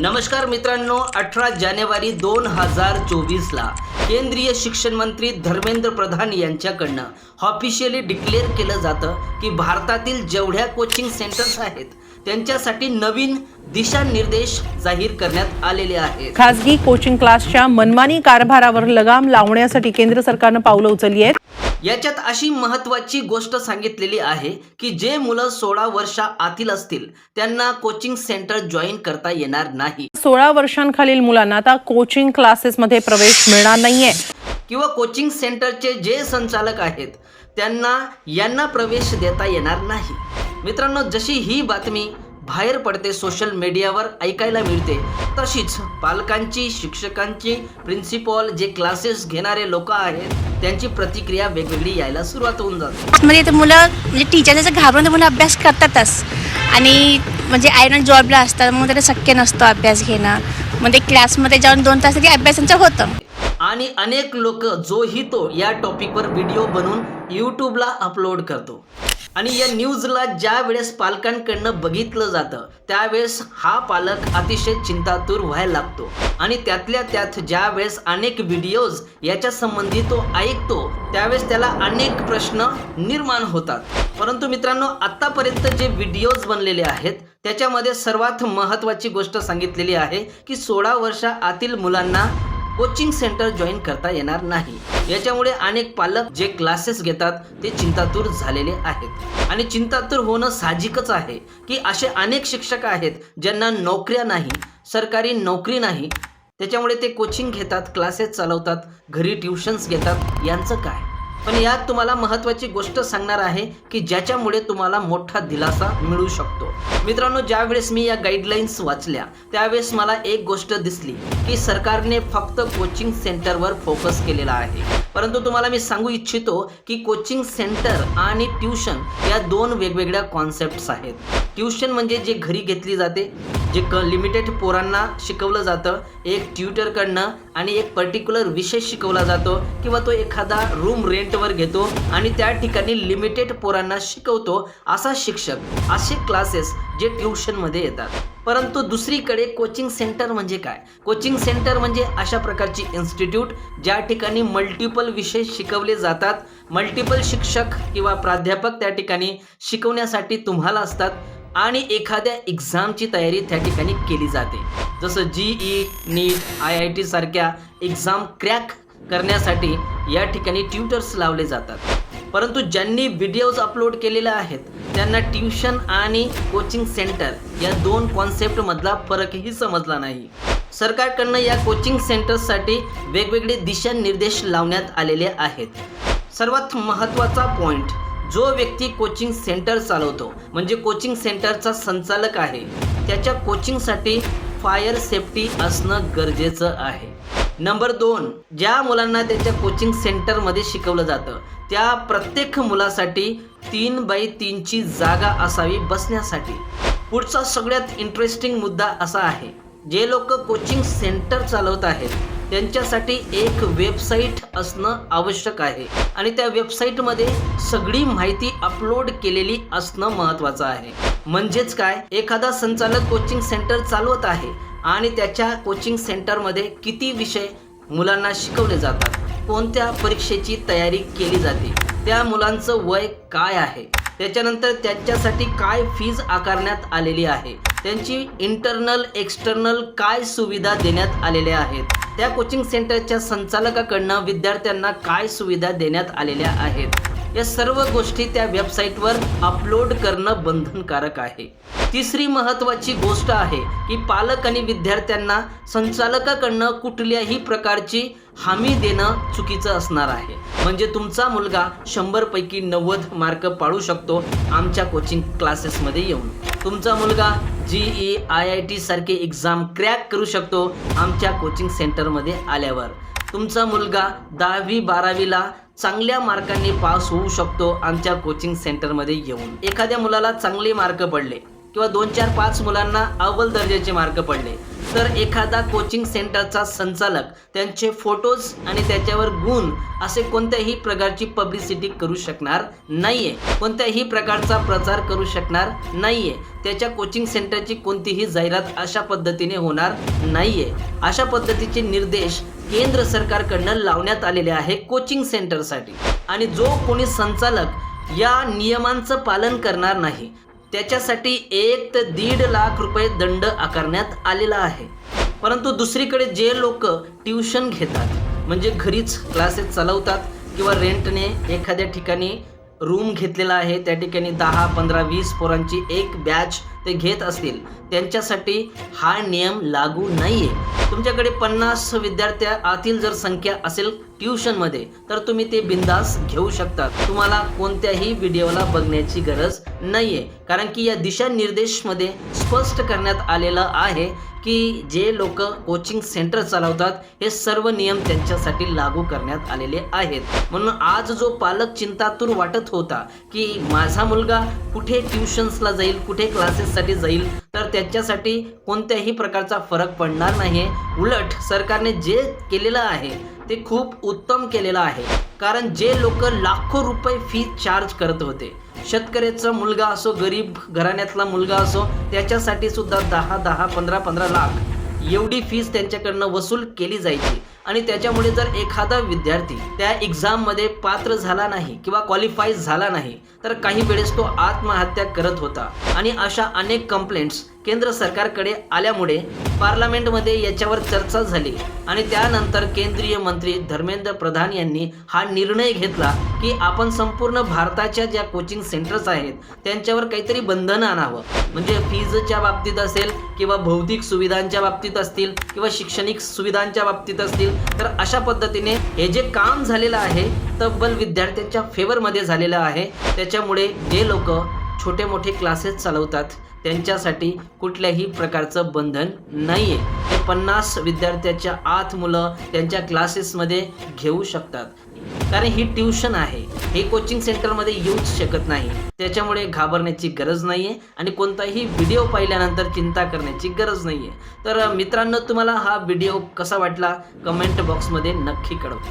नमस्कार मित्रांनो अठरा जानेवारी दोन हजार चोवीसला केंद्रीय शिक्षण मंत्री धर्मेंद्र प्रधान यांच्याकडनं ऑफिशियली डिक्लेअर केलं जातं की भारतातील जेवढ्या कोचिंग सेंटर्स आहेत त्यांच्यासाठी नवीन दिशानिर्देश जाहीर करण्यात आलेले आहेत. खासगी कोचिंग क्लासच्या मनमानी कारभारावर लगाम लावण्यासाठी केंद्र सरकारनं पावलं उचलली आहेत. याच्यात अशी महत्त्वाची गोष्ट सांगितलेली आहे की जे मुलं सोळा वर्षा आतील असतील त्यांना कोचिंग सेंटर जॉईन करता येणार नाही. सोळा वर्षांखालील मुलांना आता कोचिंग क्लासेसमध्ये प्रवेश मिळणार नाहीये. किंवा कोचिंग सेंटरचे जे संचालक आहेत त्यांना यांना प्रवेश देता येणार नाही. मित्रांनो जशी ही बातमी बाहेर पडते सोशल मीडियावर ऐकायला मिळते. तशीच पालकांची शिक्षकांची प्रिन्सिपॉल जे क्लासेस घेणारे लोक आहेत त्यांची प्रतिक्रिया वेगवेगळी यायला सुरुवात होऊन जाते. तर मुलं म्हणजे टीचर जसं घाबरून मुलं अभ्यास करतातच. आणि म्हणजे आयरन जॉबला असतात मग त्याला शक्य नसतं अभ्यास घेणं. मग ते क्लासमध्ये जाऊन दोन तास तरी अभ्यासाचं होतं. आणि अनेक लोक जोही तो या टॉपिकवर व्हिडिओ बनवून यूट्यूबला अपलोड करतो. आणि या न्यूजला ज्या वेळेस पालकांकडनं बघितलं जातं त्यावेळेस हा पालक अतिशय चिंतातूर व्हायला लागतो. आणि त्यातल्या त्यात ज्या वेळेस अनेक व्हिडिओज याच्या संबंधी तो ऐकतो त्यावेळेस त्याला अनेक प्रश्न निर्माण होतात. परंतु मित्रांनो आत्तापर्यंत जे व्हिडिओज बनलेले आहेत त्याच्यामध्ये सर्वात महत्त्वाची गोष्ट सांगितलेली आहे की सोळा वर्षा आतील मुलांना कोचिंग सेंटर जॉईन करता येणार नाही. याच्यामुळे अनेक पालक जे क्लासेस घेतात ते चिंतातूर झालेले आहेत. आणि चिंतातूर होणं साहजिकच आहे की असे अनेक शिक्षक आहेत ज्यांना नोकऱ्या नाही सरकारी नोकरी नाही. त्याच्यामुळे ते कोचिंग घेतात क्लासेस चालवतात घरी ट्युशन्स घेतात. यांचं काय? पण यात तुम्हाला महत्त्वाची गोष्ट सांगणार आहे की ज्याच्यामुळे तुम्हाला मोठा दिलासा मिळू शकतो. मित्रांनो ज्यावेळेस मी या गाईडलाईन्स वाचल्या त्यावेळेस मला एक गोष्ट दिसली की सरकारने फक्त कोचिंग सेंटरवर फोकस केलेला आहे. परंतु तुम्हाला मी सांगू इच्छितो की कोचिंग सेंटर आणि ट्युशन या दोन वेगवेगळ्या कॉन्सेप्ट्स आहेत. ट्युशन म्हणजे जे घरी घेतली जाते जे क लिमिटेड पोरांना शिकवलं जातं एक ट्युटरकडनं आणि एक पर्टिक्युलर विषय शिकवला जातो किंवा तो एखादा रूम रेंटवर घेतो आणि त्या ठिकाणी लिमिटेड पोरांना शिकवतो असा शिक्षक असे क्लासेस जे ट्युशनमध्ये येतात. परंतु दुसरीकडे कोचिंग सेंटर म्हणजे काय? कोचिंग सेंटर म्हणजे अशा प्रकारची इन्स्टिट्यूट ज्या ठिकाणी मल्टिपल विषय शिकवले जातात. मल्टिपल शिक्षक किंवा प्राध्यापक त्या ठिकाणी शिकवण्यासाठी तुम्हाला असतात. आणि एखाद्या एक्झामची तयारी त्या ठिकाणी केली जाते. जसं JEE NEET I I T सारख्या एक्झाम क्रॅक करण्यासाठी या ठिकाणी ट्युटर्स लावले जातात. परंतु ज्यांनी व्हिडिओज अपलोड केलेले आहेत त्यांना ट्युशन आणि कोचिंग सेंटर या दोन कॉन्सेप्टमधला फरकही समजला नाही. सरकारकडनं या कोचिंग सेंटर्ससाठी वेगवेगळे दिशानिर्देश लावण्यात आलेले आहेत. सर्वात महत्त्वाचा पॉईंट जो व्यक्ती कोचिंग सेंटर चालवतो म्हणजे कोचिंग सेंटरचा संचालक आहे त्याच्या कोचिंगसाठी फायर सेफ्टी असणं गरजेचं आहे. नंबर दोन ज्या मुलांना त्याच्या कोचिंग सेंटरमध्ये शिकवलं जातं त्या प्रत्येक मुलासाठी तीन बाय तीनची जागा असावी बसण्यासाठी. पुढचा सगळ्यात इंटरेस्टिंग मुद्दा असा आहे जे लोक कोचिंग सेंटर चालवत आहेत त्यांच्यासाठी एक वेबसाईट असणं आवश्यक आहे. आणि त्या वेबसाईटमध्ये सगळी माहिती अपलोड केलेली असणं महत्त्वाचं आहे. म्हणजेच काय? एखादा संचालक कोचिंग सेंटर चालवत आहे आणि त्याच्या कोचिंग सेंटरमध्ये किती विषय मुलांना शिकवले जातात? कोणत्या परीक्षेची तयारी केली जाते? त्या मुलांचं वय काय आहे? त्याच्यानंतर त्यांच्यासाठी काय फीज आकारण्यात आलेली आहे? त्यांची इंटरनल एक्सटर्नल काय सुविधा देण्यात आलेल्या आहेत? त्या कोचिंग सेंटरच्या संचालकाकडनं विद्यार्थ्यांना काय सुविधा देण्यात आलेल्या आहेत? या सर्व गोष्टी त्या वेबसाईटवर अपलोड करणं बंधनकारक आहे. तिसरी महत्त्वाची गोष्ट आहे की पालक आणि विद्यार्थ्यांना संचालकाकडनं कुठल्याही प्रकारची हमी देणं चुकीचं असणार आहे. म्हणजे तुमचा मुलगा शंभरपैकी नव्वद मार्क पाडू शकतो आमच्या कोचिंग क्लासेसमध्ये येऊन. तुमचा मुलगा JEE I I T सारखे एक्झाम क्रॅक करू शकतो आमच्या कोचिंग सेंटरमध्ये आल्यावर. तुमचा मुलगा दहावी बारावीला चांगल्या मार्कांनी पास होऊ शकतो आमच्या कोचिंग सेंटरमध्ये येऊन. एखाद्या मुलाला चांगले मार्क पडले किंवा दोन चार पाच मुलांना अव्वल दर्जाचे मार्क पडले. तर एखादा कोचिंग सेंटरचा संचालक त्यांचे फोटोज आणि त्याच्यावर गुण असे कोणत्याही प्रकारची पब्लिसिटी करू शकणार नाहीये. कोणत्याही प्रकारचा प्रचार करू शकणार नाहीये. त्याच्या कोचिंग सेंटरची कोणतीही जाहिरात अशा पद्धतीने होणार नाहीये. अशा पद्धतीचे निर्देश केंद्र सरकारकडनं लावण्यात आलेले आहे कोचिंग सेंटरसाठी आणि जो कोणी संचालक या नियमांचं पालन करणार नाही त्याच्यासाठी एक ते दीड लाख रुपये दंड आकारण्यात आलेला आहे. परंतु दुसरीकडे जे लोक ट्युशन घेतात म्हणजे घरीच क्लासेस चालवतात किंवा रेंटने एखाद्या ठिकाणी रूम घेतलेला आहे त्या ठिकाणी दहा पंधरा वीस पोरांची एक बॅच ते घेत असतील. त्यांच्यासाठी हा नियम लागू नाही आहे तुमच्याकडे पन्नास विद्यार्थ्या आतील जर संख्या असेल ट्युशनमध्ये तर तुम्ही ते बिंदास घेऊ शकता. तुम्हाला कोणत्याही व्हिडिओला बघण्याची गरज नाही आहे कारण की या दिशानिर्देशमध्ये स्पष्ट करण्यात आलेलं आहे की जे लोक कोचिंग सेंटर चालवतात हे सर्व नियम त्यांच्यासाठी लागू करण्यात आलेले आहेत. म्हणून आज जो पालक चिंतातूर वाटत होता की माझा मुलगा कुठे ट्युशन्सला जाईल कुठे क्लासेस क्लासेससाठी जाईल. तर त्याच्यासाठी कोणत्याही प्रकारचा फरक पडणार नाही उलट सरकारने जे केलेलं आहे ते खूप उत्तम केलेलं आहे. कारण जे लोक लाखो रुपये फी चार्ज करत होते शेतकऱ्याचा मुलगा असो गरीब घराण्यातला मुलगा असो त्याच्यासाठी सुद्धा दहा दहा पंधरा पंधरा लाख एवढी फीस त्यांच्याकडनं वसूल केली जायची. आणि त्याच्यामुळे जर एखादा विद्यार्थी त्या एक्झाममध्ये पात्र झाला नाही किंवा क्वालिफाय झाला नाही तर काही वेळेस तो आत्महत्या करत होता. आणि अशा अनेक कंप्लेंट्स केंद्र सरकारकडे आल्यामुळे पार्लमेंटमध्ये याच्यावर चर्चा झाली आणि त्यानंतर केंद्रीय मंत्री धर्मेंद्र प्रधान यांनी हा निर्णय घेतला की आपण संपूर्ण भारताच्या ज्या कोचिंग सेंटर्स आहेत त्यांच्यावर काहीतरी बंधनं आणावं. म्हणजे फीजच्या बाबतीत असेल किंवा भौतिक सुविधांच्या बाबतीत असतील किंवा शैक्षणिक सुविधांच्या बाबतीत असतील तर अशा पद्धतीने हे जे काम झालेलं आहे तब्बल विद्यार्थ्यांच्या फेवरमध्ये झालेलं आहे. त्याच्यामुळे जे लोक छोटे मोठे क्लासेस चालवतात. त्यांच्यासाठी कुठल्याही प्रकारचं बंधन नाही आहे ते पन्नास विद्यार्थ्याच्या आत मुलं त्यांच्या क्लासेसमध्ये घेऊ शकतात. कारण ही ट्युशन आहे. हे कोचिंग सेंटरमध्ये येऊच शकत नाही. त्याच्यामुळे घाबरण्याची गरज नाही आहे आणि कोणताही व्हिडिओ पाहिल्यानंतर चिंता करण्याची गरज नाही आहे तर मित्रांनो तुम्हाला हा व्हिडिओ कसा वाटला? कमेंट बॉक्समध्ये नक्की कळवा.